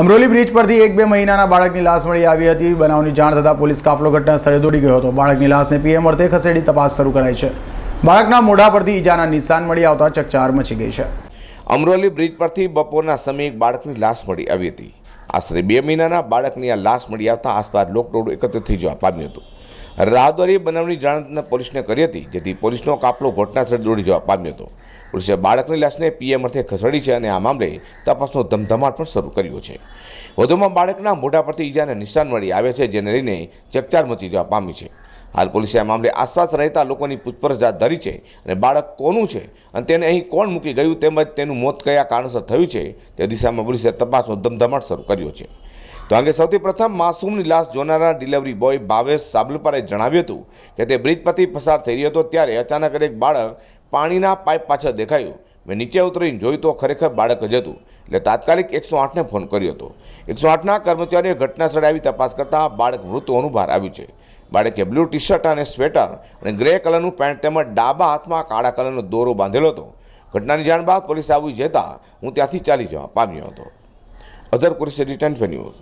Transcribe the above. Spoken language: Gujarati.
અમરોલી બ્રિજ પરથી એક બે મહિનાના બાળકની લાશ મળી આવી હતી. બનાવની જાણ થતાં પોલીસ કાફલો ઘટના સ્થળે દોડી ગયો હતો. બાળકની લાશને પીએમ અર્થે ખસેડી તપાસ શરૂ કરાઈ છે. બાળકના મોઢા પરથી ઈજાના નિશાન મળી આવતા ચકચાર મચી ગઈ છે. અમરોલી બ્રિજ પરથી બપોરના સમયે એક બાળકની લાશ મળી આવી હતી. આશરે બે મહિનાના બાળકની આ લાશ મળી આવતા આસપાસ લોકટોળું એકત્રિત થઈ જવા પામ્યું હતું. રાહદારીએ બનાવની જાણ પોલીસને કરી હતી, જેથી પોલીસનો કાફલો ઘટનાસ્થળે દોડી જવા પામ્યો હતો. પોલીસે બાળકની લાશને પીએમ અર્થે ખસેડી છે અને આ મામલે તપાસનો ધમધમાટ પણ શરૂ કર્યો છે. વધુમાં બાળકના મોઢા પરથી ઈજાને નિશાન મળી આવે છે, જેને લઈને ચકચાર મચી જવા પામી છે. હાલ પોલીસે આ મામલે આસપાસ રહેતા લોકોની પૂછપરછ હાથ ધરી છે અને બાળક કોનું છે અને તેને અહીં કોણ મૂકી ગયું તેમજ તેનું મોત કયા કારણસર થયું છે તે દિશામાં પોલીસે તપાસનો ધમધમાટ શરૂ કર્યો છે. તો અંગે સૌથી પ્રથમ માસૂમની લાશ જોનારા ડિલિવરી બોય ભાવેશ સાબલપરાએ જણાવ્યું હતું કે તે બ્રિજ પરથી પસાર થઈ રહ્યો હતો, ત્યારે અચાનક એક બાળક પાણીના પાઇપ પાછળ દેખાયું. મેં નીચે ઉતરીને જોયું તો ખરેખર બાળક જ હતું. એટલે તાત્કાલિક એકસો આઠને ફોન કર્યો હતો. એકસો આઠના કર્મચારીઓ ઘટના સ્થળે આવી તપાસ કરતાં બાળક મૃત હોવાનું બહાર આવ્યું છે. બાળકે બ્લુ ટી શર્ટ અને સ્વેટર અને ગ્રે કલરનું પેન્ટ તેમજ ડાબા હાથમાં કાળા કલરનો દોરો બાંધેલો હતો. ઘટનાની જાણ બાદ પોલીસ આવી જતા હું ત્યાંથી ચાલી જવા પામ્યો હતો. Azhar Qureshi return news.